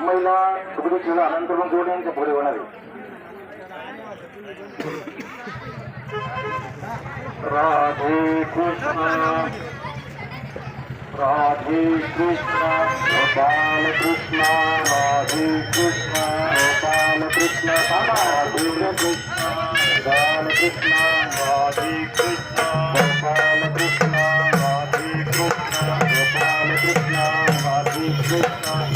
महिला अनंत यांच्या पुढे होणार. Radhe Krishna. Radhe Krishna Gopal Krishna. Radhe Krishna Gopal Krishna. Radhe Krishna. Gopal Krishna, Hare Krishna, Gopal Krishna, Hare Krishna, Gopal Krishna, Krishna.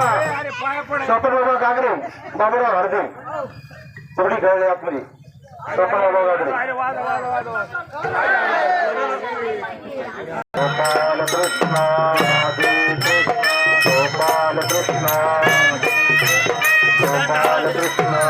स्वपन बाबा गागरे बाबूराव हरदे सगळी खेळले आतमध्ये स्वपन बाबा गागरे. गोपाल कृष्णा गोपाल कृष्णा गोपाल कृष्णा